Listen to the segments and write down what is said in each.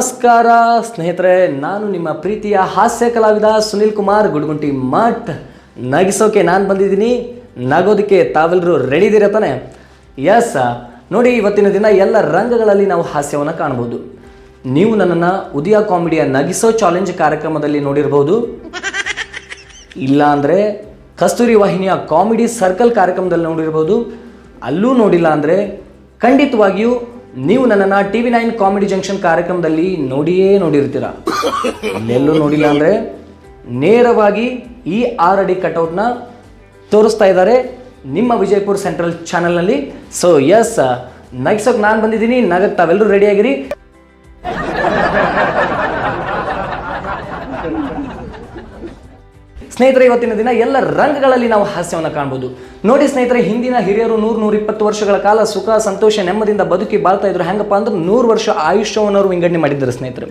ನಮಸ್ಕಾರ, ಸ್ನೇಹಿತರೆ, ನಾನು ನಿಮ್ಮ ಪ್ರೀತಿಯ ಹಾಸ್ಯ ಕಲಾವಿದ ಸುನಿಲ್ ಕುಮಾರ್, ಗುಡ್ಗುಂಟಿ ಮಠ್. ನಗಿಸೋಕೆ ನಾನು ಬಂದಿದ್ದೀನಿ. ನಗೋದಕ್ಕೆ ತಾವೆಲ್ಲರೂ ರೆಡಿ ಇದ್ದೀರಾ ತಾನೆ? ಎಸ್ ನೋಡಿ, ಇವತ್ತಿನ ದಿನ ಎಲ್ಲ ರಂಗಗಳಲ್ಲಿ ನಾವು ಹಾಸ್ಯವನ್ನು ಕಾಣ್ಬೋದು. ನೀವು ನನ್ನನ್ನು ಉದಯ ಕಾಮಿಡಿಯ ನಗಿಸೋ ಚಾಲೆಂಜ್ ಕಾರ್ಯಕ್ರಮದಲ್ಲಿ ನೋಡಿರ್ಬೋದು. ಇಲ್ಲಾಂದರೆ ಕಸ್ತೂರಿ ವಾಹಿನಿಯ ಕಾಮಿಡಿ ಸರ್ಕಲ್ ಕಾರ್ಯಕ್ರಮದಲ್ಲಿ ನೋಡಿರ್ಬೋದು. ಅಲ್ಲೂ ನೋಡಿಲ್ಲ ಅಂದರೆ ಖಂಡಿತವಾಗಿಯೂ ನೀವು ನನ್ನನ್ನು T V nine comedy junction ಕಾರ್ಯಕ್ರಮದಲ್ಲಿ ನೋಡಿಯೇ ನೋಡಿರ್ತೀರ. ಎಲ್ಲೂ ನೋಡಿಲ್ಲ ಅಂದರೆ ನೇರವಾಗಿ ಈ ಆರ್ ಅಡಿ ಕಟೌಟ್ನ ತೋರಿಸ್ತಾ ಇದ್ದಾರೆ ನಿಮ್ಮ ವಿಜಯಪುರ ಸೆಂಟ್ರಲ್ ಚಾನಲ್ನಲ್ಲಿ ಸೊ ಎಸ್ ನಗ್ಸೋಕೆ ನಾನು ಬಂದಿದ್ದೀನಿ. ನಗಕ್ಕೆ ತಾವೆಲ್ಲರೂ ರೆಡಿಯಾಗಿರಿ ಸ್ನೇಹಿತರೆ, ಇವತ್ತಿನ ದಿನ ಎಲ್ಲ ರಂಗಗಳಲ್ಲಿ ನಾವು ಹಾಸ್ಯವನ್ನು ಕಾಣ್ಬೋದು. ನೋಡಿ ಸ್ನೇಹಿತರೆ, ಹಿಂದಿನ ಹಿರಿಯರು ನೂರು ನೂರ ಇಪ್ಪತ್ತು ವರ್ಷಗಳ ಕಾಲ ಸುಖ, ಸಂತೋಷ ನೆಮ್ಮದಿಯಿಂದ ಬದುಕಿ ಬಾಳ್ತಾ ಇದ್ರು. ಹೆಂಗಪ್ಪ ಅಂದ್ರೆ ನೂರು ವರ್ಷ ಆಯುಷ್ಯವನ್ನು ಅವರು ವಿಂಗಡಣೆ ಮಾಡಿದ್ದಾರೆ ಸ್ನೇಹಿತರೆ.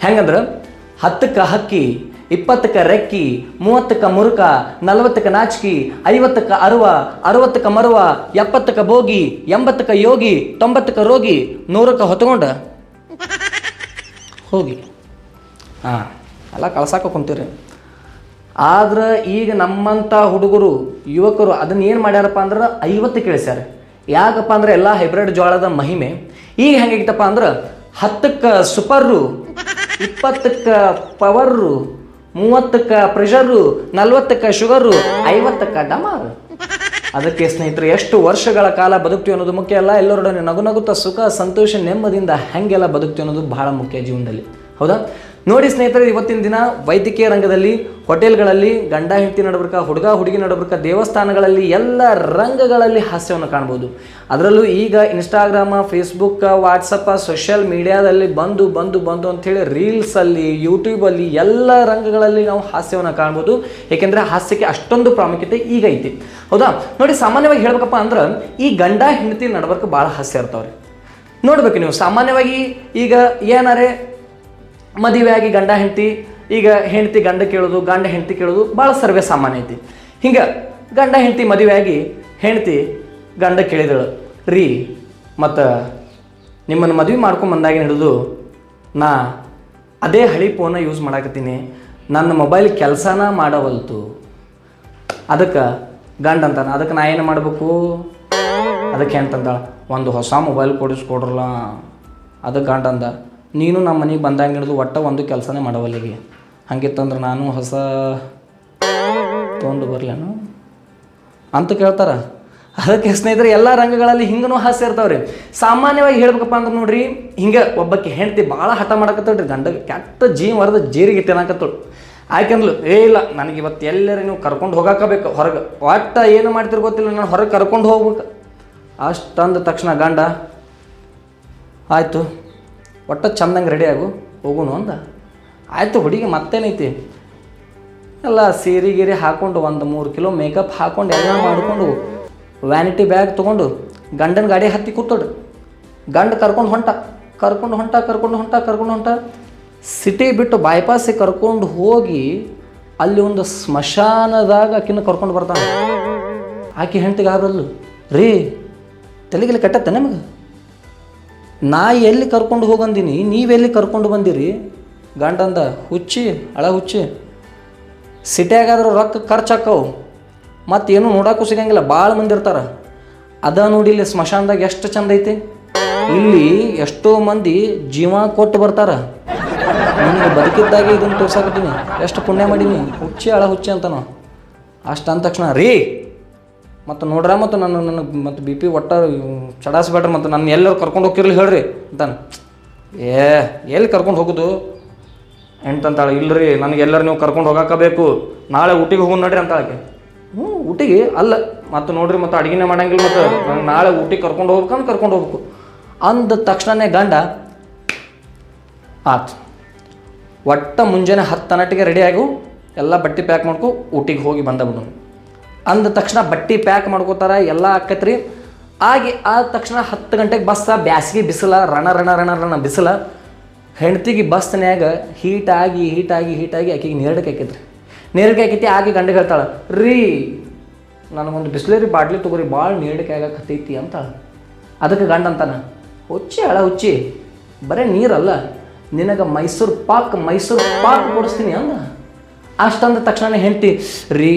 ಹೆಂಗಂದ್ರೆ? ಹತ್ತಕ್ಕೆ ಹಕ್ಕಿ, ಇಪ್ಪತ್ತಕ್ಕೆ ರೆಕ್ಕಿ, ಮೂವತ್ತಕ್ಕೆ ಮುರುಕ, ನಲವತ್ತಕ್ಕೆ ನಾಚಿಕಿ, ಐವತ್ತಕ್ಕೆ ಅರುವ, ಅರವತ್ತಕ್ಕೆ ಮರುವ, ಎಪ್ಪತ್ತಕ್ಕೆ ಬೋಗಿ ಎಂಬತ್ತಕ್ಕೆ ಯೋಗಿ, ತೊಂಬತ್ತಕ್ಕೆ ರೋಗಿ, ನೂರಕ್ಕೆ ಹೊತ್ಕೊಂಡ? ಹೋಗಿ. ಹಾಂ ಎಲ್ಲ ಕಳ್ಸಾಕ ಕುಂತೀರಿ. ಆದ್ರೆ ಈಗ ನಮ್ಮಂಥ ಹುಡುಗರು, ಯುವಕರು ಅದನ್ನ ಏನು ಮಾಡ್ಯಾರಪ್ಪ ಅಂದ್ರೆ ಐವತ್ತು ಕೇಳಿಸ್ಯಾರ. ಯಾಕಪ್ಪ ಅಂದ್ರೆ ಎಲ್ಲ ಹೈಬ್ರಿಡ್ ಜೋಳದ ಮಹಿಮೆ. ಈಗ ಹೆಂಗಾಗಿತ್ತಪ್ಪ ಅಂದ್ರೆ ಹತ್ತಕ್ಕೆ ಸುಪರ್ರು ಇಪ್ಪತ್ತಕ್ಕೆ ಪವರ್ರು ಮೂವತ್ತಕ್ಕೆ ಪ್ರೆಷರು ನಲ್ವತ್ತಕ್ಕೆ ಶುಗರು ಐವತ್ತಕ್ಕೆ ಡಮಾರು. ಅದಕ್ಕೆ ಸ್ನೇಹಿತರೆ, ಎಷ್ಟು ವರ್ಷಗಳ ಕಾಲ ಬದುಕ್ತೀವಿ ಅನ್ನೋದು ಮುಖ್ಯ ಅಲ್ಲ. ಎಲ್ಲರೊಡನೆ ನಗು ನಗುತ್ತಾ ಸುಖ, ಸಂತೋಷ ನೆಮ್ಮದಿಯಿಂದ ಹೆಂಗೆಲ್ಲ ಬದುಕ್ತೀವಿ ಅನ್ನೋದು ಬಹಳ ಮುಖ್ಯ ಜೀವನದಲ್ಲಿ. ಹೌದಾ? ನೋಡಿ ಸ್ನೇಹಿತರೆ, ಇವತ್ತಿನ ದಿನ ವೈದ್ಯಕೀಯ ರಂಗದಲ್ಲಿ, ಹೋಟೆಲ್ಗಳಲ್ಲಿ, ಗಂಡ ಹೆಂಡತಿ ನಡಬರ್ಕ, ಹುಡುಗ ಹುಡುಗಿ ನಡಬರ್ಕ, ದೇವಸ್ಥಾನಗಳಲ್ಲಿ ಎಲ್ಲ ರಂಗಗಳಲ್ಲಿ ಹಾಸ್ಯವನ್ನು ಕಾಣ್ಬೋದು ಅದರಲ್ಲೂ ಈಗ ಇನ್ಸ್ಟಾಗ್ರಾಮ ಫೇಸ್ಬುಕ್ ವಾಟ್ಸಪ್ಪ ಸೋಷಿಯಲ್ ಮೀಡಿಯಾದಲ್ಲಿ ಬಂದು ಬಂದು ಬಂದು ಅಂಥೇಳಿ ರೀಲ್ಸಲ್ಲಿ ಯೂಟ್ಯೂಬಲ್ಲಿ ಎಲ್ಲ ರಂಗಗಳಲ್ಲಿ ನಾವು ಹಾಸ್ಯವನ್ನು ಕಾಣ್ಬೋದು ಏಕೆಂದರೆ ಹಾಸ್ಯಕ್ಕೆ ಅಷ್ಟೊಂದು ಪ್ರಾಮುಖ್ಯತೆ ಈಗ ಐತಿ. ಹೌದಾ? ನೋಡಿ, ಸಾಮಾನ್ಯವಾಗಿ ಹೇಳ್ಬೇಕಪ್ಪ ಅಂದ್ರೆ, ಈ ಗಂಡ ಹೆಂಡತಿ ನಡಬರ್ಕ ಭಾಳ ಹಾಸ್ಯ ಇರ್ತಾವ್ರಿ. ನೋಡ್ಬೇಕು ನೀವು, ಸಾಮಾನ್ಯವಾಗಿ ಈಗ ಏನಾರೆ ಮದುವೆ ಆಗಿ ಗಂಡ ಹೆಂಡತಿ, ಈಗ ಹೆಂಡತಿ ಗಂಡ ಕೇಳೋದು, ಗಂಡ ಹೆಂಡತಿ ಕೇಳೋದು ಭಾಳ ಸರ್ವೇ ಸಾಮಾನ್ಯ ಐತಿ. ಹಿಂಗೆ ಗಂಡ ಹೆಂಡತಿ ಮದುವೆಯಾಗಿ ಹೆಂಡತಿ ಗಂಡ ಕೇಳಿದಳು, ರೀ, ಮತ್ತು ನಿಮ್ಮನ್ನು ಮದುವೆ ಮಾಡ್ಕೊಂಡು ಬಂದಾಗಿನ ಹಿಡಿದು ನಾ ಅದೇ ಹಳಿ ಫೋನ ಯೂಸ್ ಮಾಡಾಕತ್ತೀನಿ. ನನ್ನ ಮೊಬೈಲ್ ಕೆಲಸನ ಮಾಡವಲ್ತು. ಅದಕ್ಕೆ ಗಂಡ ಅಂತಾನೆ, ಅದಕ್ಕೆ ನಾ ಏನು ಮಾಡಬೇಕು? ಅದಕ್ಕೆ ಅಂತಂದಾಳ ಒಂದು ಹೊಸ ಮೊಬೈಲ್ ಕೊಡಿಸ್ಕೊಡ್ರಲ್ಲ ಅದಕ್ಕೆ ಗಂಡ ಅಂದ ನೀನು ನಮ್ಮ ಮನೆಗೆ ಬಂದಾಗ ಹಿಡಿದು ಒಟ್ಟ ಒಂದು ಕೆಲಸನೇ ಮಾಡವಲ್ಲಿಗೆ ಹಂಗಿತ್ತಂದ್ರೆ ನಾನು ಹೊಸ ತೊಗೊಂಡು ಬರಲೇನು ಅಂತ ಕೇಳ್ತಾರ. ಅದಕ್ಕೆ ಸ್ನೇಹಿತರೆ, ಎಲ್ಲ ರಂಗಗಳಲ್ಲಿ ಹಿಂಗೂ ಹಾಸ್ಯ ಇರ್ತಾವ್ರಿ. ಸಾಮಾನ್ಯವಾಗಿ ಹೇಳ್ಬೇಕಪ್ಪ ಅಂದ್ರೆ ನೋಡ್ರಿ, ಹಿಂಗೆ ಒಬ್ಬಕ್ಕೆ ಹೆಂಡತಿ ಭಾಳ ಹಠ ಮಾಡಕತ್ತಳ್ರಿ ಗಂಡ ಕೆಟ್ಟ ಜೀವ ವರದ ಜೀರಿಗೆ ತಿನ್ನಕತ್ತಳು ಆಯ್ಕೆಂದ್ಲು ಏ ಇಲ್ಲ ನನಗೆ ಇವತ್ತು ಎಲ್ಲರೂ ನೀವು ಕರ್ಕೊಂಡು ಹೋಗಾಕಬೇಕು ಹೊರಗೆ. ಒಟ್ಟ ಏನು ಮಾಡ್ತಿರ್ ಗೊತ್ತಿಲ್ಲ, ನಾನು ಹೊರಗೆ ಕರ್ಕೊಂಡು ಹೋಗ್ಬೇಕು. ಅಷ್ಟಂದ ತಕ್ಷಣ ಗಂಡ, ಆಯಿತು ಒಟ್ಟು ಚಂದಂಗೆ ರೆಡಿ ಆಗು, ಹೋಗುನು ಅಂದ. ಆಯಿತು ಹುಡುಗಿ ಮತ್ತೇನೈತಿ? ಎಲ್ಲ ಸೀರೆ ಗೀರೆ ಹಾಕೊಂಡು ಒಂದು ಮೂರು ಕಿಲೋ ಮೇಕಪ್ ಹಾಕೊಂಡು ಎಲ್ಲ ಮಾಡಿಕೊಂಡು ವ್ಯಾನಿಟಿ ಬ್ಯಾಗ್ ತೊಗೊಂಡು ಗಂಡನ ಗಾಡಿ ಹತ್ತಿ ಕೂತೋಡು. ಗಂಡ ಕರ್ಕೊಂಡು ಹೊಂಟ ಕರ್ಕೊಂಡು ಹೊಂಟ ಕರ್ಕೊಂಡು ಹೊಂಟ ಕರ್ಕೊಂಡು ಹೊಂಟ. ಸಿಟಿ ಬಿಟ್ಟು ಬೈಪಾಸಿಗೆ ಕರ್ಕೊಂಡು ಹೋಗಿ ಅಲ್ಲಿ ಒಂದು ಸ್ಮಶಾನದಾಗ ಆಕಿನ ಕರ್ಕೊಂಡು ಬರ್ತಾನೆ. ಆಕೆ ಹೆಂಡತಿಗೆ ಆದಲ್ಲು ರೀ, ತಲೆಗಿಲಿ ಕಟ್ಟತ್ತೆ ನಿಮಗೆ? ನಾ ಎಲ್ಲಿ ಕರ್ಕೊಂಡು ಹೋಗಂದಿನಿ? ನೀವೆಲ್ಲಿ ಕರ್ಕೊಂಡು ಬಂದಿರಿ? ಗಂಡಂದ, ಹುಚ್ಚಿ ಅಳ ಹುಚ್ಚಿ. ಸಿಟಿಯಾಗಾದ್ರೂ ರೊಕ್ಕ ಖರ್ಚಾಕವು ಮತ್ತೇನು ನೋಡೋಕ್ಕೂ ಸಿಗಂಗಿಲ್ಲ ಭಾಳ ಮಂದಿ ಇರ್ತಾರೆ. ಅದ ನೋಡಿ ಇಲ್ಲಿ ಸ್ಮಶಾನದಾಗ ಎಷ್ಟು ಚಂದ ಐತಿ? ಇಲ್ಲಿ ಎಷ್ಟೋ ಮಂದಿ ಜೀವ ಕೊಟ್ಟು ಬರ್ತಾರ. ನನಗೆ ಬದುಕಿದ್ದಾಗೆ ಇದನ್ನು ತೋರ್ಸಾಕತ್ತೀನಿ. ಎಷ್ಟು ಪುಣ್ಯ ಮಾಡೀನಿ? ಹುಚ್ಚಿ ಅಳ ಹುಚ್ಚಿ ಅಂತ ಅಷ್ಟು ಅಂದ ತಕ್ಷಣ, ರೀ! ಮತ್ತು ನೋಡ್ರ ಮತ್ತು ನನ್ನ ನನಗೆ ಮತ್ತು ಬಿ ಪಿ ಒಟ್ಟ ಚಡಾಸ್ಬೇಡ್ರಿ ಮತ್ತು ನನ್ನ ಎಲ್ಲರೂ ಕರ್ಕೊಂಡು ಹೋಗಿರ್ಲಿ ಹೇಳ್ರಿ ಅಂತಾನೆ. ಏ, ಎಲ್ಲಿ ಕರ್ಕೊಂಡು ಹೋಗೋದು? ಎಂತಂತಾಳೆ? ಇಲ್ಲರಿ ನನಗೆ ಎಲ್ಲರೂ ನೀವು ಕರ್ಕೊಂಡು ಹೋಗಾಕಬೇಕು ನಾಳೆ ಊಟಿಗೆ ಹೋಗೋಣ ನೋಡ್ರಿ ಅಂತಾಳಕ್ಕೆ ಹ್ಞೂ ಊಟಿಗೆ ಅಲ್ಲ. ಮತ್ತು ನೋಡ್ರಿ ಮತ್ತು ಅಡುಗೆನೇ ಮಾಡಂಗಿಲ್ಲ ಮತ್ತು. ನಂಗೆ ನಾಳೆ ಊಟಿಗೆ ಕರ್ಕೊಂಡು ಹೋಗ್ಬೇಕಂದ್ರೆ ಕರ್ಕೊಂಡು ಹೋಗ್ಬೇಕು. ಅಂದ ತಕ್ಷಣನೇ ಗಂಡ ಆತು. ಒಟ್ಟ ಮುಂಜಾನೆ ಹತ್ತು ತನಟಿಗೆ ರೆಡಿ ಆಗು. ಎಲ್ಲ ಬಟ್ಟೆ ಪ್ಯಾಕ್ ಮಾಡ್ಕೊ ಊಟಿಗೆ ಹೋಗಿ ಬಂದ ಬಿಡು. ಅಂದ ತಕ್ಷಣ ಬಟ್ಟೆ ಪ್ಯಾಕ್ ಮಾಡ್ಕೋತಾರ, ಎಲ್ಲ ಆಕತ್ರಿ. ಆಗಿ ಆದ ತಕ್ಷಣ ಹತ್ತು ಗಂಟೆಗೆ ಬಸ್ಸ ಬ್ಯಾಸಿಗೆ ಬಿಸಿಲ, ರಣ ರಣ ರಣ ರಣ ಬಿಸಿಲ. ಹೆಂಡ್ತಿಗೆ ಬಸ್ನ್ಯಾಗ ಹೀಟಾಗಿ ಹೀಟಾಗಿ ಹೀಟಾಗಿ ಆಕೆಗೆ ನೀರಡಿಕೆ ಹಾಕೈತ್ರಿ ನೀರಡಿಕೆ ಹಾಕೈತಿ ಆಗಿ ಗಂಡ ಹೇಳ್ತಾಳೆ, ರೀ ನನಗೊಂದು ಬಿಸ್ಲೇರಿ ಬಾಟ್ಲಿ ತೊಗೊರಿ ಭಾಳ ನೀರಡಿಕೆ ಆಗಕತ್ತೈತಿ ಅಂತ ಅದಕ್ಕೆ ಗಂಡ ಅಂತಾನೆ, ಹುಚ್ಚಿ ಅಳ ಹುಚ್ಚಿ. ಬರೀ ನೀರಲ್ಲ. ನಿನಗೆ ಮೈಸೂರು ಪಾಕ್ ಮೈಸೂರು ಪಾಕ್ ಕೊಡಿಸ್ತೀನಿ ಅಂದ. ಅಷ್ಟಂದ ತಕ್ಷಣ ಹೆಂಡತಿ, ರೀ,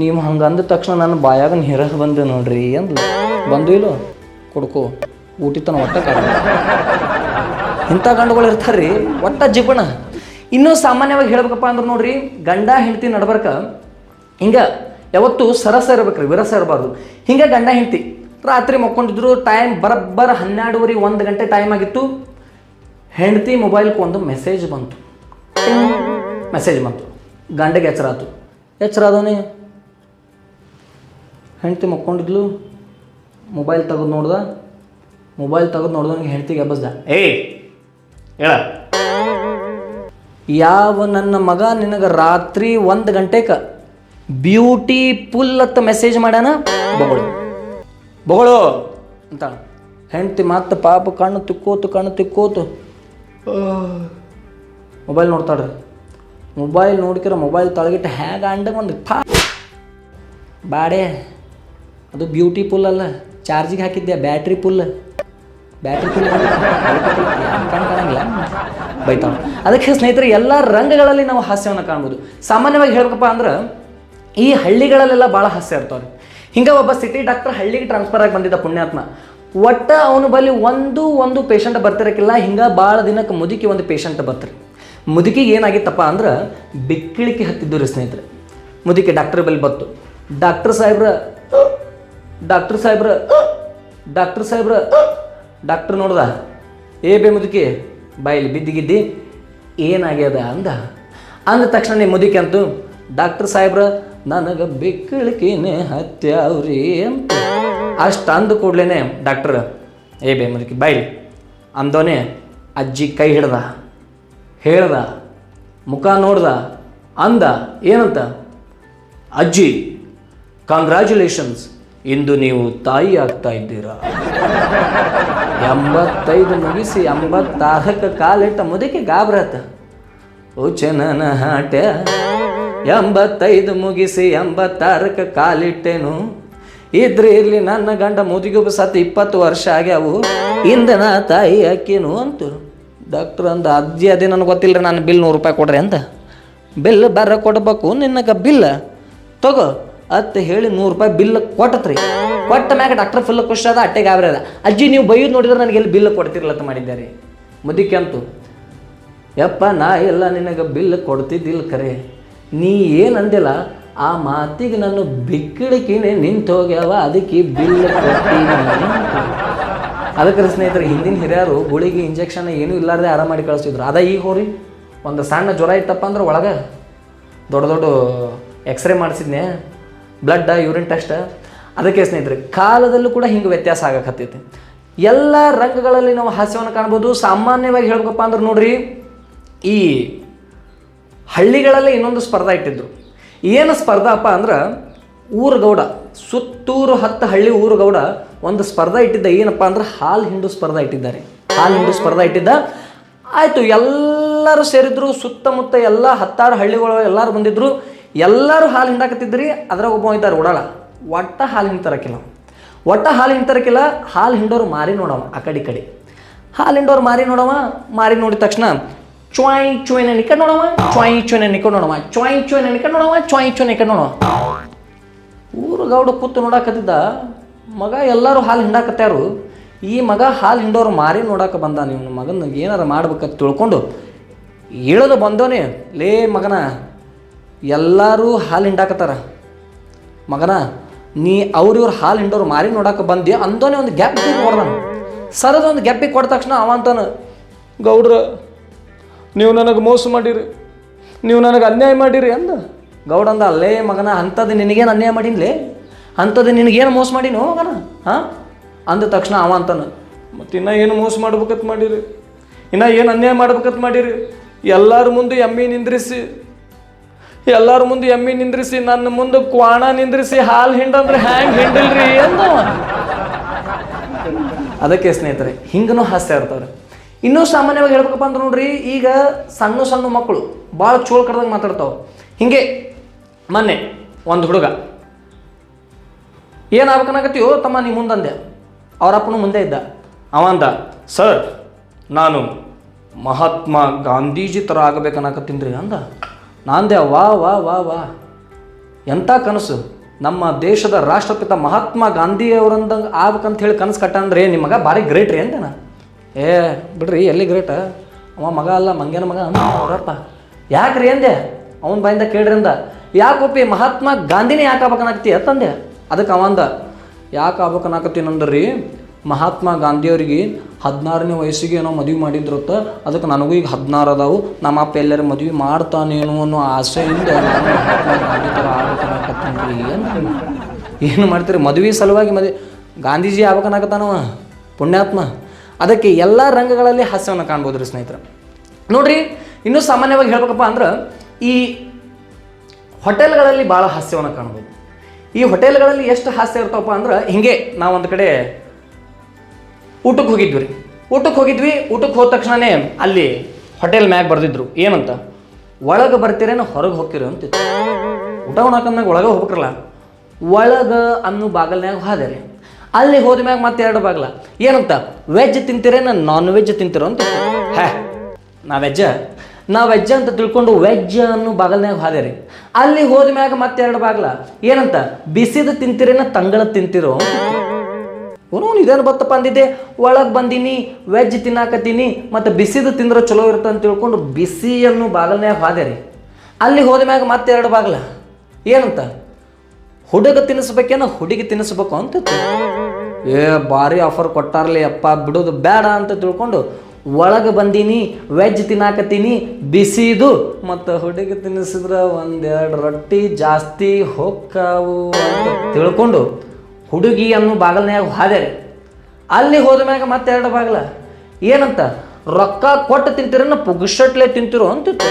ನೀವು ಹಂಗೆ ಅಂದ ತಕ್ಷಣ ನನ್ನ ಬಾಯಾಗ ನೀರ ಬಂದೆ ನೋಡ್ರಿ ಅಂದ್ಲು. ಬಂದು ಇಲ್ಲೋ, ಕೊಡ್ಕೋ, ಊಟಿತನ ಒಟ್ಟ ಕಾಡ. ಇಂಥ ಗಂಡುಗಳು ಇರ್ತಾರ್ರಿ, ಒಟ್ಟ ಜಿಪಣ ಇನ್ನೂ ಸಾಮಾನ್ಯವಾಗಿ ಹೇಳ್ಬೇಕಪ್ಪ ಅಂದ್ರೆ ನೋಡ್ರಿ, ಗಂಡ ಹೆಂಡತಿ ನಡ್ಬರ್ಕ, ಹಿಂಗೆ ಯಾವತ್ತು ಸರಸ ಇರ್ಬೇಕ್ರಿ, ವಿರಸ ಇರಬಾರ್ದು. ಹಿಂಗೆ ಗಂಡ ಹೆಂಡತಿ, ರಾತ್ರಿ ಮಕ್ಕೊಂಡಿದ್ರು ಟೈಮ್ ಬರಬ್ಬರ ಹನ್ನೆರಡುವರೆ, ಒಂದು ಗಂಟೆ ಟೈಮ್ ಆಗಿತ್ತು. ಹೆಂಡತಿ ಮೊಬೈಲ್ಗೆ ಒಂದು ಮೆಸೇಜ್ ಬಂತು. ಮೆಸೇಜ್ ಬಂತು. ಗಂಡಗೆ ಎಚ್ಚರ ಆತು ಎಚ್ಚರ ಆದವನೇ ಹೆಂಡತಿ ಮಕ್ಕೊಂಡಿದ್ಲು ಮೊಬೈಲ್ ತೆಗೆದು ನೋಡ್ದ ಮೊಬೈಲ್ ತೆಗೆದು ನೋಡ್ದವನಿಗೆ ಹೆಂಡ್ತಿಗೆ ಎಬ್ಬಸ್ದ. ಏಯ್ ಹೇಳ. ಯಾವ ನನ್ನ ಮಗ ನಿನಗೆ ರಾತ್ರಿ ಒಂದು ಗಂಟೆಗೆ ಬ್ಯೂಟಿ ಪುಲ್ ಅತ್ತ ಮೆಸೇಜ್ ಮಾಡ್ಯಾನ? ಬಗಳು. ಬಗಳು. ಅಂತ ಹೆಂಡತಿ ಮತ್ತೆ ಪಾಪ ಕಣ್ಣು ತಿಕ್ಕೋತು ಕಣ್ಣು ತಿಕ್ಕೋತು. ಮೊಬೈಲ್ ನೋಡ್ತಾಳ್ರಿ. ಮೊಬೈಲ್ ನೋಡ್ಕಿರೋ ಮೊಬೈಲ್ ತೊಳಗಿಟ್ಟು ಹ್ಯಾಗ ಅಂಡ ಒಂದು ಫಾ ಬಾಡೆ, ಅದು ಬ್ಯೂಟಿ ಫುಲ್ ಅಲ್ಲ. ಚಾರ್ಜಿಗೆ ಹಾಕಿದ್ದೆ ಬ್ಯಾಟ್ರಿ ಫುಲ್ ಬ್ಯಾಟ್ರಿ ಫುಲ್ ಕಣ್ ಕಾಣಂಗಿಲ್ಲ. ಬೈತಾವ. ಅದಕ್ಕೆ ಸ್ನೇಹಿತರೆ, ಎಲ್ಲ ರಂಗಗಳಲ್ಲಿ ನಾವು ಹಾಸ್ಯವನ್ನು ಕಾಣ್ಬೋದು. ಸಾಮಾನ್ಯವಾಗಿ ಹೇಳ್ಬೇಕಪ್ಪ ಅಂದ್ರೆ, ಈ ಹಳ್ಳಿಗಳಲ್ಲೆಲ್ಲ ಭಾಳ ಹಾಸ್ಯ ಇರ್ತಾವ್ರಿ. ಹಿಂಗೆ ಒಬ್ಬ ಸಿಟಿ ಡಾಕ್ಟರ್ ಹಳ್ಳಿಗೆ ಟ್ರಾನ್ಸ್ಫರ್ ಆಗಿ ಬಂದಿದ್ದ ಪುಣ್ಯಾತ್ಮ. ಒಟ್ಟ ಅವನು ಬಲ್ಲಿ ಒಂದು ಒಂದು ಪೇಷಂಟ್ ಬರ್ತಿರಕ್ಕಿಲ್ಲ ಹಿಂಗೆ ಭಾಳ ದಿನಕ್ಕೆ ಮುದುಕಿ ಒಂದು ಪೇಷಂಟ್ ಬರ್ತಾರೆ. ಮುದುಕಿಗೆ ಏನಾಗಿತ್ತಪ್ಪ ಅಂದ್ರೆ ಬಿಕ್ಕಿಳಿಕೆ ಹತ್ತಿದ್ದು ರೀ ಸ್ನೇಹಿತರೆ. ಮುದುಕಿ ಡಾಕ್ಟರ್ ಬಳಿ ಬತ್ತು ಡಾಕ್ಟರ್ ಸಾಹೇಬ್ರ ಡಾಕ್ಟರ್ ಸಾಹೇಬ್ರ ಡಾಕ್ಟರ್ ಸಾಹೇಬ್ರ, ಡಾಕ್ಟರ್ ನೋಡ್ದ. ಏ ಬೇ ಮುದುಕಿ, ಬಾಯಲ್ಲಿ ಬಿದ್ದಿಗಿದ್ದಿ, ಏನಾಗ್ಯದ ಅಂದ. ಅಂದ ತಕ್ಷಣ ನೀ ಮುದುಕಿ ಅಂತು, ಡಾಕ್ಟರ್ ಸಾಹೇಬ್ರ, ನನಗೆ ಬೆಕ್ಕಳಿಕೆನೆ ಹತ್ಯಾವ್ರಿ ಅಂತ. ಅಷ್ಟು ಅಂದ ಕೂಡ್ಲೇನೆ ಡಾಕ್ಟರ್, ಏ ಬೇ ಮುದುಕಿ, ಬಾಯ್ಲಿ. ಅಂದೋನೆ ಅಜ್ಜಿ ಕೈ ಹಿಡ್ದ. ಹೇಳ್ದ, ಮುಖ ನೋಡ್ದ, ಅಂದ, ಏನಂತ? ಅಜ್ಜಿ ಕಾಂಗ್ರ್ಯಾಚುಲೇಷನ್ಸ್ ಇಂದು ನೀವು ತಾಯಿ ಆಗ್ತಾ ಇದ್ದೀರಾ? ಎಂಬತ್ತೈದು ಮುಗಿಸಿ ಎಂಬತ್ತಾರಕ್ಕೆ ಕಾಲಿಟ್ಟ ಮುದುಕಿ ಗಾಬ್ರತ. ಉಚನನ ಹಾಟ ಎಂಬತ್ತೈದು ಮುಗಿಸಿ ಎಂಬತ್ತಾರಕ್ಕೆ ಕಾಲಿಟ್ಟೇನು. ಇದ್ರೆ ಇರಲಿ ನನ್ನ ಗಂಡ ಮುದುಗಿಗೂ ಸತ್ತು ಇಪ್ಪತ್ತು ವರ್ಷ ಆಗ್ಯಾವು. ಇಂದ ತಾಯಿ ಅಕ್ಕಿನು ಅಂತು. ಡಾಕ್ಟ್ರ್ ಅಂದ, ಅಜ್ಜಿ, ಅದೇ ನನಗೆ ಗೊತ್ತಿಲ್ಲ ನಾನು ಬಿಲ್ ನೂರು ರೂಪಾಯಿ ಕೊಡ್ರಿ ಅಂತ ಬಿಲ್ ಬರ ಕೊಡ್ಬೇಕು, ನಿನ್ನಗ ಬಿಲ್. ತಗೋ, ಅತ್ತ ಹೇಳಿ ನೂರು ರೂಪಾಯಿ ಬಿಲ್ ಕೊಟ್ಟತ್ರಿ. ಕೊಟ್ಟ ಮ್ಯಾಗ ಡಾಕ್ಟರ್ ಫುಲ್ ಖುಷಿ ಅದ ಅಟ್ಟೆ ಗಾಬರಿ ಅದ ಅಜ್ಜಿ, ನೀವು ಬೈಯೋದು ನೋಡಿದ್ರೆ ನನಗೆ ಎಲ್ಲಿ ಬಿಲ್ ಕೊಡ್ತಿರ್ಲತ್ತ ಮಾಡಿದ್ದಾರೆ ಮುದಿಕೆ ಅಂತು, ಯಪ್ಪ, ನಾ ಎಲ್ಲ ನಿನಗೆ ಬಿಲ್ ಕೊಡ್ತಿದ್ದಿಲ್ಲ ಕರೆ. ನೀ ಏನು ಅಂದಿಲ್ಲ, ಆ ಮಾತಿಗೆ ನಾನು ಬಿಕ್ಕಿಡಕಿನೇ ನಿಂತು ಹೋಗ್ಯಾವ ಅದಕ್ಕೆ ಬಿಲ್ ಕೊಡ್ತೀನಿ ಅಂತು. ಅದಕ್ಕೆ ಸ್ನೇಹಿತರೆ, ಹಿಂದಿನ ಹಿರಿಯರು ಗುಳಿಗೆ ಇಂಜೆಕ್ಷನ್ ಏನೂ ಇಲ್ಲಾರ್ದೆ ಆರಾಮ ಮಾಡಿ ಕಳಿಸ್ತಿದ್ರು. ಅದ ಈಗ ಹೋರಿ ಒಂದು ಸಣ್ಣ ಜ್ವರ ಇತ್ತಪ್ಪ ಅಂದ್ರೆ ಒಳಗೆ ದೊಡ್ಡ ದೊಡ್ಡ ಎಕ್ಸ್ರೇ ಮಾಡಿಸಿದ್ನೆ ಬ್ಲಡ್ ಯೂರಿನ್ ಟೆಸ್ಟ್ ಅದಕ್ಕೆ ಸ್ನೇಹಿತರೆ, ಕಾಲದಲ್ಲೂ ಕೂಡ ಹಿಂಗೆ ವ್ಯತ್ಯಾಸ ಆಗಕತ್ತೈತಿ. ಎಲ್ಲ ರಂಗಗಳಲ್ಲಿ ನಾವು ಹಾಸ್ಯವನ್ನು ಕಾಣ್ಬೋದು. ಸಾಮಾನ್ಯವಾಗಿ ಹೇಳ್ಬೇಕಪ್ಪ ಅಂದ್ರೆ ನೋಡ್ರಿ, ಈ ಹಳ್ಳಿಗಳಲ್ಲೇ ಇನ್ನೊಂದು ಸ್ಪರ್ಧಾ ಇಟ್ಟಿದ್ರು. ಏನು ಸ್ಪರ್ಧಾಪ್ಪ ಅಂದ್ರೆ ಅಂದ್ರೆ, ಊರುಗೌಡ, ಸುತ್ತೂರು ಹತ್ತು ಹಳ್ಳಿ ಊರುಗೌಡ ಒಂದು ಸ್ಪರ್ಧಾ ಇಟ್ಟಿದ್ದ ಏನಪ್ಪ ಅಂದ್ರೆ ಹಾಲು ಹಿಂಡು ಸ್ಪರ್ಧಾ ಇಟ್ಟಿದ್ದಾರೆ. ಹಾಲು ಹಿಂಡು ಸ್ಪರ್ಧಾ ಇಟ್ಟಿದ್ದ. ಆಯಿತು, ಎಲ್ಲರೂ ಸೇರಿದ್ರು, ಸುತ್ತಮುತ್ತ ಎಲ್ಲ ಹತ್ತಾರು ಹಳ್ಳಿಗಳು ಎಲ್ಲರೂ ಬಂದಿದ್ರು. ಎಲ್ಲರೂ ಹಾಲು ಹಿಂಡಾಕತ್ತಿದ್ರಿ, ಅದ್ರಾಗ ಒಬ್ಬ ಇದ್ದಾರೆ ಉಡಾಳ ಒಟ್ಟ ಹಾಲು ಹಿಂಡ್ತಾರಕ್ಕಿಲ್ಲ ಒಟ್ಟ ಹಾಲು ಹಿಂಡ್ತಾರಕ್ಕಿಲ್ಲ ಹಾಲು ಹಿಂಡೋರು ಮಾರಿ ನೋಡವ ಆ ಕಡೆ ಕಡೆ. ಹಾಲು ಹಿಂಡೋರು ಮಾರಿ ನೋಡವ ಮಾರಿ ನೋಡಿದ ತಕ್ಷಣ ಚ್ವಾಯ್ ಚುಯ್ನ ನಿಕಟ್ ನೋಡವ ಚ್ವಾಯ್ ಚುಯ್ನ ನಿಕಟ್ ನೋಡವ ಚ್ವಾಯ್ ಚುಯ್ನ ನಿಕಟ್ ನೋಡವ ಚ್ವಾಯ್ ಚುಯ್ನ ನಿಕಟ್ ನೋಡವ ಊರು ಗೌಡ ಕೂತು ನೋಡಾಕತ್ತಿದ್ದ ಮಗ ಎಲ್ಲರೂ ಹಾಲು ಹಿಂಡಾಕತ್ಯಾರು. ಈ ಮಗ ಹಾಲು ಹಿಂಡೋರು ಮಾರಿ ನೋಡಾಕ ಬಂದ. ನಿಮ್ಮ ಮಗನ ಏನಾರು ಮಾಡ್ಬೇಕಂತ ತಿಳ್ಕೊಂಡು ಇಳಿದು ಬಂದೋನೇ ಲೇ ಮಗನ, ಎಲ್ಲರೂ ಹಾಲು ಹಿಂಡಾಕತ್ತಾರ. ಮಗನ, ನೀ ಅವ್ರ ಇವ್ರು ಹಾಲು ಹಿಂಡೋರು ಮಾರಿ ನೋಡಕ್ಕೆ ಬಂದಿ ಅಂದೋನೆ ಒಂದು ಗ್ಯಾಪ್ ಕೊಡ್ದಾನ ಸರದ ಒಂದು ಗ್ಯಾಪಿಗೆ ಕೊಟ್ಟ ತಕ್ಷಣ ಅವ ಅಂತಾನ, ಗೌಡ್ರ, ನೀವು ನನಗೆ ಮೋಸ ಮಾಡಿರಿ. ನೀವು ನನಗೆ ಅನ್ಯಾಯ ಮಾಡಿರಿ ಅಂದ. ಗೌಡ ಅಂದ ಅಲ್ಲೇ ಮಗನ ಅಂಥದ್ದು ನಿನಗೇನು ಅನ್ಯಾಯ ಮಾಡೀನ್ಲೇ? ಅಂಥದ್ದು ನಿನಗೇನು ಮೋಸ ಮಾಡೀನೋ ಮಗನ ಹಾಂ? ಅಂದ ತಕ್ಷಣ ಅವ ಅಂತಾನ, ಮತ್ತು ಇನ್ನೂ ಏನು ಮೋಸ ಮಾಡ್ಬೇಕತ್ ಮಾಡಿರಿ? ಇನ್ನೂ ಏನು ಅನ್ಯಾಯ ಮಾಡ್ಬೇಕತ್ ಮಾಡಿರಿ? ಎಲ್ಲರ ಮುಂದೆ ಎಮ್ಮಿ ನಿಂದ್ರಿಸಿ, ಎಲ್ಲರ ಮುಂದೆ ಎಮ್ಮಿ ನಿಂದ್ರಿಸಿ, ನನ್ನ ಮುಂದೆ ಕ್ವಾಣ ನಿಂದ್ರಿಸಿ, ಹಾಲು ಹಿಂಡಂದ್ರೆ ಹ್ಯಾಂಗ್ ಹಿಂಡಿಲ್ರಿ? ಎಂದು ಅದಕ್ಕೆ ಸ್ನೇಹಿತರೆ, ಹಿಂಗನೂ ಹಾಸ್ಯ ಇರ್ತಾರೆ ಇನ್ನೂ ಸಾಮಾನ್ಯವಾಗಿ ಹೇಳ್ಬೇಕಪ್ಪ ಅಂದ್ರೆ ನೋಡ್ರಿ, ಈಗ ಸಣ್ಣ ಸಣ್ಣ ಮಕ್ಕಳು ಭಾಳ ಚೋಳ್ ಕಡ್ದಂಗೆ ಮಾತಾಡ್ತಾವೆ. ಹಿಂಗೆ, ಮೊನ್ನೆ ಒಂದು ಹುಡುಗ ಏನಾಗ್ಬೇಕನ್ನಾಗತ್ತೀಯೋ ತಮ್ಮ ನೀ ಮುಂದಂದೆ. ಅವರಪ್ಪನು ಮುಂದೆ ಇದ್ದ. ಅವ ಅಂದ, ಸರ್, ನಾನು ಮಹಾತ್ಮ ಗಾಂಧೀಜಿ ಥರ ಆಗಬೇಕನ್ನಾಕತ್ತೀನಿ ಅಂದ. ನಾಂದೆ ವಾ ವಾ ವಾ ವಾ. ಎಂಥ ಕನಸು? ನಮ್ಮ ದೇಶದ ರಾಷ್ಟ್ರಪಿತ ಮಹಾತ್ಮ ಗಾಂಧಿಯವರಂದಂಗೆ ಆಗ್ಬೇಕಂತ ಹೇಳಿ ಕನಸು ಕಟ್ಟಂದ್ರೆ ನಿಮಗೆ ಮಗ ಭಾರಿ ಗ್ರೇಟ್ ರೀ ಅಂತೇನ ಏ, ಬಿಡ್ರಿ, ಎಲ್ಲಿ ಗ್ರೇಟ? ಅವ ಮಗ ಅಲ್ಲ ಮಂಗೇನ ಮಗ ಅಂದ. ಅವರಪ್ಪ ಯಾಕ್ರಿ? ಅಂದೆ. ಅವನ ಬಾಯಿಂದ ಕೇಳ್ರಿ ಅಂದ ಯಾಕೊಪ್ಪಿ ಮಹಾತ್ಮ ಗಾಂಧಿನೇ ಯಾಕೆ ಆಗ್ಬೇಕನ್ನಾಗ್ತಿ ಅಂತಂದೆ ಅದಕ್ಕೆ ಅವಂದ, ಯಾಕೆ ಆಗ್ಬೇಕನ್ನಾಕತ್ತೀನಂದ್ರಿ ಮಹಾತ್ಮ ಗಾಂಧಿಯವ್ರಿಗೆ ಹದಿನಾರನೇ ವಯಸ್ಸಿಗೆ ಏನೋ ಮದುವೆ ಮಾಡಿದ್ರತ್ತ, ಅದಕ್ಕೆ ನನಗೂ ಈಗ ಹದಿನಾರು ಅದಾವು. ನಮ್ಮ ಅಪ್ಪ ಎಲ್ಲರೂ ಮದುವೆ ಮಾಡ್ತಾನೇನು ಅನ್ನೋ ಆಸೆಯಿಂದ ಏನು ಮಾಡ್ತೀರಿ? ಮದುವೆ ಸಲುವಾಗಿ ಮದುವೆ ಗಾಂಧೀಜಿ ಆಗ್ಬೇಕನ್ನಾಕತ್ತಾನವ ಪುಣ್ಯಾತ್ಮ. ಅದಕ್ಕೆ ಎಲ್ಲ ರಂಗಗಳಲ್ಲಿ ಹಾಸ್ಯವನ್ನು ಕಾಣ್ಬೋದು ರೀ ಸ್ನೇಹಿತರೆ. ನೋಡ್ರಿ, ಇನ್ನೂ ಸಾಮಾನ್ಯವಾಗಿ ಹೇಳ್ಬೇಕಪ್ಪ ಅಂದ್ರೆ ಈ ಹೋಟೆಲ್ಗಳಲ್ಲಿ ಭಾಳ ಹಾಸ್ಯವನ್ನು ಕಾಣ್ಬೋದು. ಈ ಹೋಟೆಲ್ಗಳಲ್ಲಿ ಎಷ್ಟು ಹಾಸ್ಯ ಇರ್ತಾವಪ್ಪ ಅಂದ್ರೆ ಹಿಂಗೆ ನಾವೊಂದು ಕಡೆ ಊಟಕ್ಕೆ ಹೋಗಿದ್ವಿ ರೀ. ಊಟಕ್ಕೆ ಹೋಗಿದ್ವಿ, ಊಟಕ್ಕೆ ಹೋದ ತಕ್ಷಣನೇ ಅಲ್ಲಿ ಹೋಟೆಲ್ ಮ್ಯಾಗ ಬರ್ದಿದ್ರು. ಏನಂತ? ಒಳಗೆ ಬರ್ತೀರೇನೋ ಹೊರಗೆ ಹೋಗ್ತೀರಿ ಅಂತಿತ್ತು. ಊಟ ಉಣಕಂದಾಗ ಒಳಗೆ ಹೋಗ್ಬೇಕ್ರಲ್ಲ. ಒಳಗೆ ಅನ್ನೋ ಬಾಗಲ್ನಾಗ ಹಾದೆ ರೀ. ಅಲ್ಲಿ ಹೋದ ಮ್ಯಾಗ ಮತ್ತೆ ಎರಡು ಬಾಗಲ. ಏನಂತ? ವೆಜ್ ತಿಂತೀರೇನ ನಾನ್ ವೆಜ್ ತಿಂತೀರೋ ಅಂತ ಹ್ಯಾ ನಾ ವೆಜ್ಜ ನಾ ವೆಜ್ಜ ಅಂತ ತಿಳ್ಕೊಂಡು ವೆಜ್ ಅನ್ನು ಬಾಗಲ್ನಾಗ ಹಾದೆ ರೀ ಅಲ್ಲಿ ಹೋದ ಮ್ಯಾಗ ಮತ್ತೆ ಎರಡು ಬಾಗ್ಲ. ಏನಂತ? ಬಿಸಿದ ತಿಂತಿರೇನ ತಂಗಳ ತಿಂತಿರೋ? ಓನೋ ಇದೇನು ಬತ್ತಪ್ಪ ಅಂದಿದ್ದೆ? ಒಳಗೆ ಬಂದೀನಿ, ವೆಜ್ ತಿನ್ನಾಕತ್ತೀನಿ, ಮತ್ತು ಬಿಸಿದ ತಿಂದ್ರೆ ಚಲೋ ಇರುತ್ತೆ ಅಂತ ತಿಳ್ಕೊಂಡು ಬಿಸಿಯನ್ನು ಬಾಗಲ್ನ್ಯಾಗ ಹಾದೆ ರೀ ಅಲ್ಲಿ ಹೋದ ಮ್ಯಾಗ ಮತ್ತೆ ಎರಡು ಬಾಗ್ಲ. ಏನಂತ? ಹುಡುಗ ತಿನ್ನಿಸ್ಬೇಕೇನ ಹುಡುಗಿ ತಿನ್ನಿಸ್ಬೇಕು ಅಂತ ಏ, ಭಾರಿ ಆಫರ್ ಕೊಟ್ಟಾರ್ಲಿ ಅಪ್ಪ, ಬಿಡೋದು ಬೇಡ ಅಂತ ತಿಳ್ಕೊಂಡು ಒಳಗೆ ಬಂದೀನಿ ವೆಜ್ ತಿನ್ನಾಕತ್ತೀನಿ, ಬಿಸಿದು. ಮತ್ತು ಹುಡುಗಿ ತಿನ್ನಿಸಿದ್ರೆ ಒಂದೆರಡು ರೊಟ್ಟಿ ಜಾಸ್ತಿ ಹೊಕ್ಕಾವು ಅಂತ ತಿಳ್ಕೊಂಡು ಹುಡುಗಿ ಅನ್ನೋ ಬಾಗಲ್ನ್ಯಾಗ ಹಾದೆ ಅಲ್ಲಿ ಹೋದ ಮ್ಯಾಗ ಮತ್ತೆ ಎರಡು ಬಾಗಲ. ಏನಂತ? ರೊಕ್ಕ ಕೊಟ್ಟು ತಿಂತೀರನ್ನ ಪುಗ್ಸಟ್ಲೆ ತಿಂತಿರೋ ಅಂತಿತ್ತು.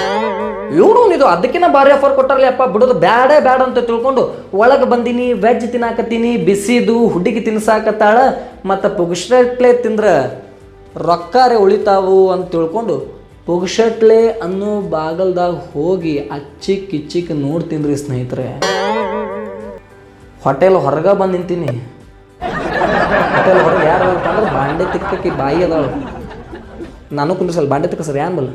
ಇವನು ಇದು ಅದಕ್ಕಿಂತ ಭಾರಿ ಆಫರ್ ಕೊಟ್ಟಾರಲಿ ಅಪ್ಪ, ಬಿಡೋದು ಬ್ಯಾಡೇ ಬ್ಯಾಡ ಅಂತ ತಿಳ್ಕೊಂಡು ಒಳಗೆ ಬಂದೀನಿ ವೆಜ್ ತಿನ್ನಾಕತ್ತೀನಿ, ಬಿಸಿದು, ಹುಡುಗಿ ತಿನ್ಸಾಕತ್ತಾಳ, ಮತ್ತು ಪುಗ್ಸಟ್ಲೆ ತಿಂದ್ರೆ ರೊಕ್ಕಾರೆ ಉಳಿತಾವು ಅಂತ ತಿಳ್ಕೊಂಡು ಪುಗ್ಶಟ್ಲೆ ಅನ್ನೋ ಬಾಗಲ್ದಾಗ ಹೋಗಿ ಅಚ್ಚಿಕ್ ಕಿಚ್ಚಿಕ್ ನೋಡ್ತೀನಿ ರೀ ಸ್ನೇಹಿತರೆ. ಹೋಟೆಲ್ ಹೊರಗೆ ಬಂದು ನಿಂತೀನಿ. ಹೋಟೆಲ್ ಹೊರಗೆ ಯಾರು ಅಂದ್ರೆ ಬಾಂಡೆ ತಿಕ್ಕಕ್ಕೆ ಬಾಯಿ ಅದಾಳು. ನಾನು ಕುಂದ್ರಸಲ್ಲ, ಬಾಂಡೆ ತಿಕ್ಕ ಸರ್ ಯಾನ್ ಬಲ್ಲ